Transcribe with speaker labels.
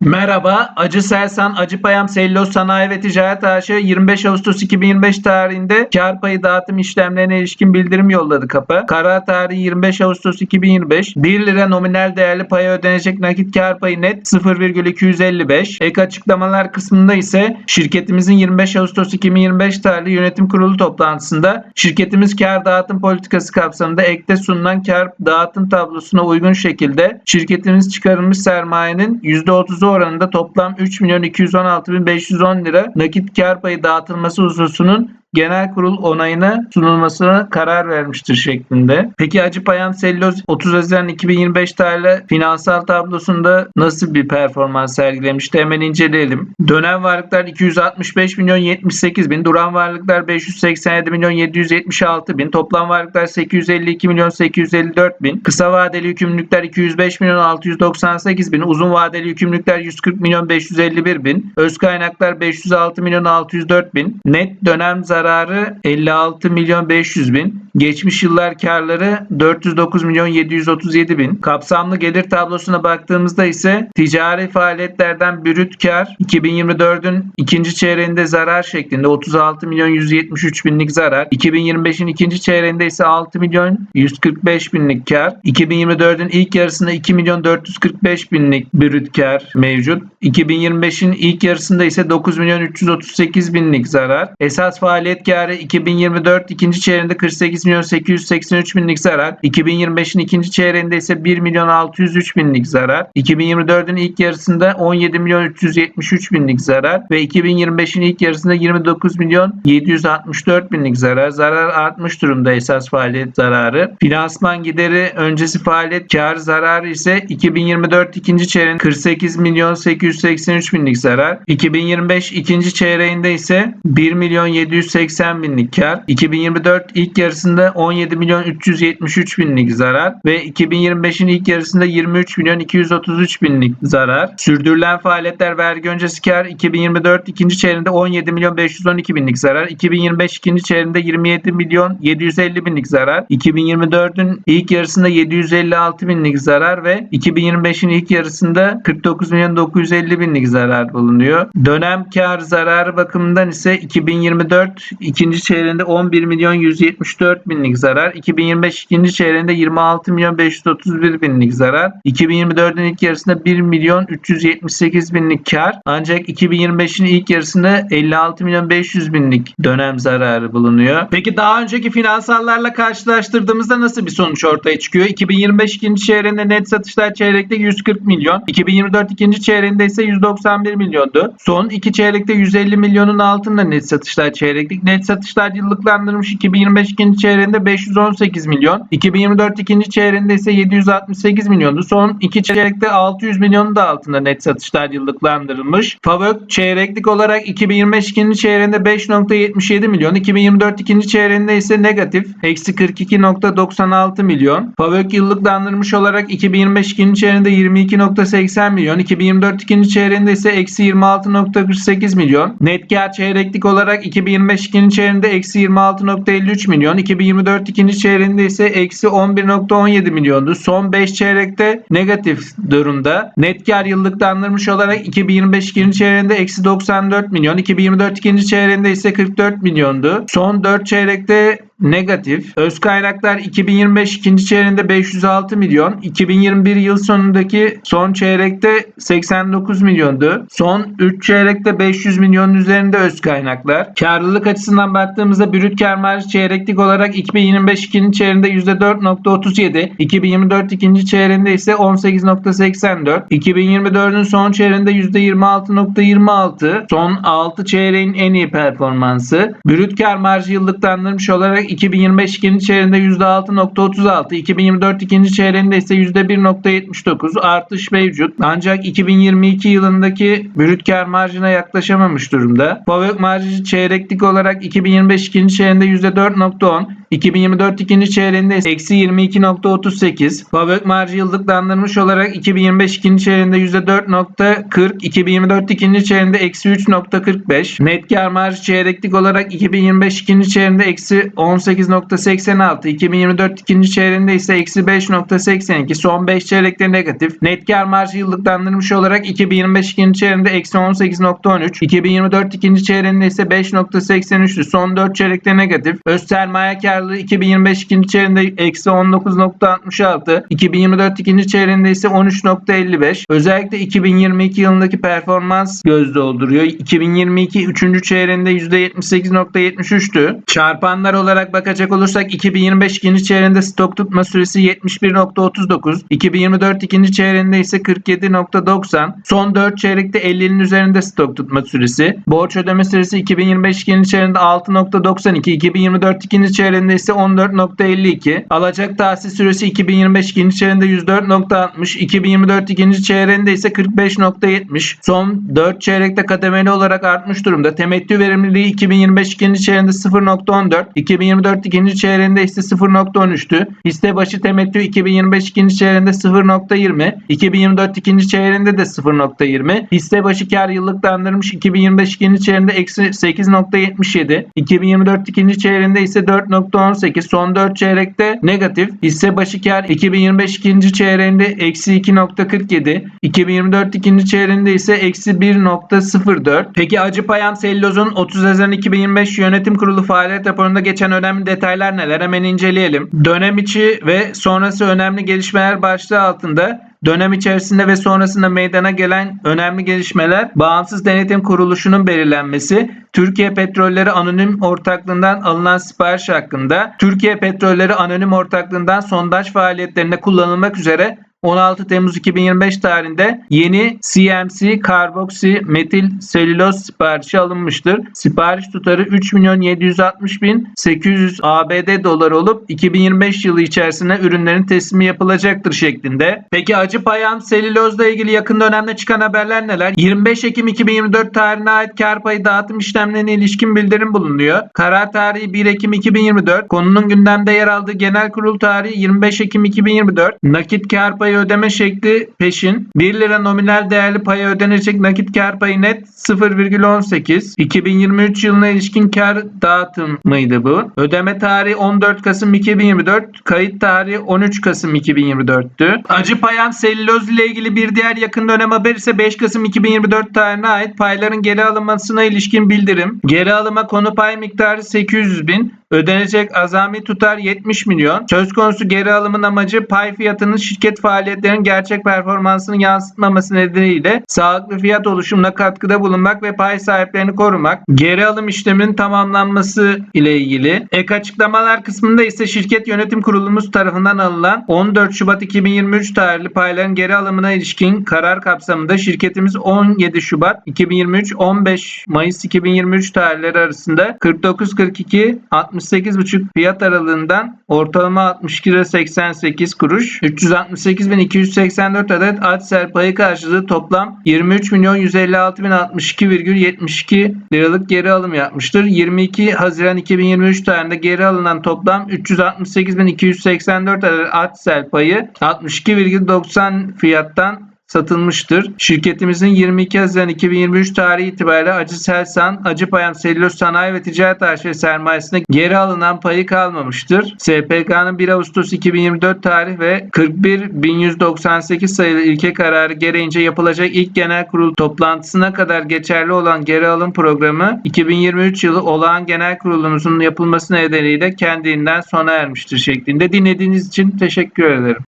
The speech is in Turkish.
Speaker 1: Merhaba, Acı Selsan Acıpayam Selüloz Sanayi ve Ticaret AŞ 25 Ağustos 2025 tarihinde kar payı dağıtım işlemlerine ilişkin bildirim yolladı kapı. Karar tarihi 25 Ağustos 2025. 1 lira nominal değerli paya ödenecek nakit kar payı net 0,255. Ek açıklamalar kısmında ise şirketimizin 25 Ağustos 2025 tarihli yönetim kurulu toplantısında şirketimiz kar dağıtım politikası kapsamında ekte sunulan kar dağıtım tablosuna uygun şekilde şirketimiz çıkarılmış sermayenin %30'u oranında toplam 3 milyon 216.510 lira nakit kar payı dağıtılması hususunun genel kurul onayına sunulmasına karar vermiştir şeklinde. Peki Acıpayam Selüloz 30 Haziran 2025 tarihli finansal tablosunda nasıl bir performans sergilemişti? Hemen inceleyelim. Dönem varlıklar 265 milyon 78 bin, duran varlıklar 587 milyon 776 bin, toplam varlıklar 852 milyon 854 bin, kısa vadeli yükümlülükler 205 milyon 698 bin, uzun vadeli yükümlülükler 140 milyon 551 bin, öz kaynaklar 506 milyon 604 bin, net dönem zararı 56 milyon 500 bin, geçmiş yıllar karları 409 milyon 737 bin. Kapsamlı gelir tablosuna baktığımızda ise ticari faaliyetlerden brüt kar 2024'ün ikinci çeyreğinde zarar şeklinde 36 milyon 173 binlik zarar. 2025'in ikinci çeyreğinde ise 6 milyon 145 binlik kar. 2024'ün ilk yarısında 2 milyon 445 binlik brüt kar mevcut. 2025'in ilk yarısında ise 9 milyon 338 binlik zarar. Esas faaliyet karı 2024 ikinci çeyreğinde 48 milyon 883 binlik zarar. 2025'in ikinci çeyreğinde ise 1 milyon 603 binlik zarar. 2024'ün ilk yarısında 17 milyon 373 binlik zarar ve 2025'in ilk yarısında 29 milyon 764 binlik zarar. Zarar artmış durumda esas faaliyet zararı. Finansman gideri öncesi faaliyet kar zararı ise 2024 ikinci çeyreğinde 48 milyon 883 binlik zarar. 2025 ikinci çeyreğinde ise 1 milyon 780 binlik kar. 2024 ilk yarısında 17 milyon 373 binlik zarar ve 2025'in ilk yarısında 23 milyon 233 binlik zarar. Sürdürülen faaliyetler vergi öncesi kar 2024 ikinci çeyreğinde 17 milyon 512 binlik zarar. 2025 ikinci çeyreğinde 27 milyon 750 binlik zarar. 2024'ün ilk yarısında 756 binlik zarar ve 2025'in ilk yarısında 49 milyon 950 binlik zarar bulunuyor. Dönem kar zararı bakımından ise 2024 ikinci çeyreğinde 11 milyon 174 binlik zarar. 2025 ikinci çeyreğinde 26 milyon 531 binlik zarar. 2024'ün ilk yarısında 1 milyon 378 binlik kar. Ancak 2025'in ilk yarısında 56 milyon 500 binlik dönem zararı bulunuyor. Peki daha önceki finansallarla karşılaştırdığımızda nasıl bir sonuç ortaya çıkıyor? 2025 ikinci çeyreğinde net satışlar çeyrekte 140 milyon. 2024 ikinci çeyreğinde ise 191 milyondu. Son iki çeyrekte 150 milyonun altında net satışlar çeyreklik. Net satışlar yıllıklandırılmış 2025 ikinci çeyreğinde 518 milyon. 2024 ikinci çeyreğinde ise 768 milyondu. Son iki çeyrekte 600 milyonun da altında net satışlar yıllıklandırılmış. Favök çeyreklik olarak 2025 ikinci çeyreğinde 5.77 milyon. 2024 ikinci çeyreğinde ise negatif. Eksi 42.96 milyon. Favök yıllıklandırılmış olarak 2025 ikinci çeyreğinde 22.80 milyon. 2024 ikinci çeyreğinde ise eksi 26.48 milyon. Net kar çeyreklik olarak 2025 ikinci çeyreğinde eksi 26.53 milyon. 2024 ikinci çeyreğinde ise eksi 11.17 milyondu. Son 5 çeyrekte negatif durumda. Net kar yıllıklandırmış olarak 2025 ikinci çeyreğinde eksi 94 milyon. 2024 ikinci çeyreğinde ise 44 milyondu. Son 4 çeyrekte negatif. Öz kaynaklar 2025 ikinci çeyreğinde 506 milyon. 2021 yıl sonundaki son çeyrekte 89 milyondu. Son 3 çeyrekte 500 milyonun üzerinde öz kaynaklar. Karlılık açısından baktığımızda brüt kar marjı çeyreklik olarak 2025 ikinci çeyreğinde %4.37, 2024 ikinci çeyreğinde ise 18.84, 2024'ün son çeyreğinde %26.26, son 6 çeyreğin en iyi performansı. Brüt kar marjı yıllıklandırmış olarak 2025 ikinci çeyreğinde %6.36, 2024 ikinci çeyreğinde ise %1.79 artış mevcut. Ancak 2022 yılındaki brüt kar marjına yaklaşamamış durumda. Favök marjı çeyreklik olarak 2025 ikinci çeyreğinde %4.10, 2024 ikinci çeyreğinde eksi 22.38. Fabrik marjı yıllıklandırmış olarak 2025 ikinci çeyreğinde %4.40. 2024 ikinci çeyreğinde eksi 3.45. Net kar marjı çeyreklik olarak 2025 ikinci çeyreğinde eksi 18.86. 2024 ikinci çeyreğinde ise eksi 5.82. Son 5 çeyrekte negatif. Net kar marjı yıllıklandırmış olarak 2025 ikinci çeyreğinde eksi 18.13. 2024 ikinci çeyreğinde ise 5.83'tü. Son 4 çeyrekte negatif. Öz sermaye karlılığı 2025 ikinci çeyreğinde eksi 19.66. 2024 ikinci çeyreğinde ise 13.55. Özellikle 2022 yılındaki performans göz dolduruyor. 2022 üçüncü çeyreğinde %78.73'tü. Çarpanlar olarak bakacak olursak 2025 ikinci çeyreğinde stok tutma süresi 71.39. 2024 ikinci çeyreğinde ise 47.90. Son 4 çeyrekte 50'nin üzerinde stok tutma süresi. Borç ödeme süresi 2025 ikinci çeyreğinde 6.92. 2024 ikinci çeyreğinde ise 14.52. Alacak tahsil süresi 2025 ikinci çeyreğinde 104.60. 2024 ikinci çeyreğinde ise 45.70. Son 4 çeyrekte kademeli olarak artmış durumda. Temettü verimliliği 2025 ikinci çeyreğinde 0.14. 2024 ikinci çeyreğinde ise 0.13'tü. Hisse başı temettü 2025 ikinci çeyreğinde 0.20. 2024 ikinci çeyreğinde de 0.20. Hisse başı kar yıllıklandırmış 2025 ikinci çeyreğinde eksi 8.77. 2024 ikinci çeyreğinde ise 4.18. Son 4 çeyrekte negatif. Hisse başı kar 2025 ikinci çeyreğinde eksi 2.47. 2024 ikinci çeyreğinde ise eksi 1.04. Peki Acıpayam Selloz'un 30 Haziran 2025 Yönetim Kurulu faaliyet raporunda geçen önemli detaylar neler? Hemen inceleyelim. Dönem içi ve sonrası önemli gelişmeler başlığı altında Dönem içerisinde ve sonrasında meydana gelen önemli gelişmeler, bağımsız denetim kuruluşunun belirlenmesi, Türkiye Petrolleri Anonim Ortaklığından alınan sipariş hakkında, Türkiye Petrolleri Anonim Ortaklığından sondaj faaliyetlerinde kullanılmak üzere 16 Temmuz 2025 tarihinde yeni CMC karboksi metil selüloz siparişi alınmıştır. Sipariş tutarı 3 milyon 760 bin 800 ABD doları olup 2025 yılı içerisinde ürünlerin teslimi yapılacaktır şeklinde. Peki Acıpayam selülozla ilgili yakın dönemde çıkan haberler neler? 25 Ekim 2024 tarihine ait kar payı dağıtım işlemlerine ilişkin bildirim bulunuyor. Karar tarihi 1 Ekim 2024. Konunun gündemde yer aldığı genel kurul tarihi 25 Ekim 2024. Nakit kar payı ödeme şekli peşin. 1 lira nominal değerli paya ödenecek nakit kar payı net 0,18. 2023 yılına ilişkin kar dağıtımıydı bu. Ödeme tarihi 14 Kasım 2024. Kayıt tarihi 13 Kasım 2024'tü. Acıpayam selüloz ile ilgili bir diğer yakın dönem haberi ise 5 Kasım 2024 tarihine ait payların geri alınmasına ilişkin bildirim. Geri alıma konu pay miktarı 800 bin. Ödenecek azami tutar 70 milyon. Söz konusu geri alımın amacı pay fiyatının şirket faaliyetlerinin gerçek performansını yansıtmaması nedeniyle sağlıklı fiyat oluşumuna katkıda bulunmak ve pay sahiplerini korumak. Geri alım işleminin tamamlanması ile ilgili. Ek açıklamalar kısmında ise şirket yönetim kurulumuz tarafından alınan 14 Şubat 2023 tarihli payların geri alımına ilişkin karar kapsamında şirketimiz 17 Şubat 2023 15 Mayıs 2023 tarihleri arasında 49.42 68,5 fiyat aralığından ortalama 62 lira 88 kuruş 368.284 adet Adsel payı karşılığı toplam 23 milyon 156.062,72 liralık geri alım yapmıştır. 22 Haziran 2023 tarihinde geri alınan toplam 368.284 adet Adsel payı 62,90 fiyattan satılmıştır. Şirketimizin 22 Haziran 2023 tarihi itibariyle Acı Selsan, Acıpayam Selüloz Sanayi ve Ticaret Arşivi sermayesinde geri alınan payı kalmamıştır. SPK'nın 1 Ağustos 2024 tarih ve 41.198 sayılı ilke kararı gereğince yapılacak ilk genel kurul toplantısına kadar geçerli olan geri alım programı 2023 yılı olağan genel kurulumuzun yapılması nedeniyle kendiliğinden sona ermiştir şeklinde. Dinlediğiniz için teşekkür ederim.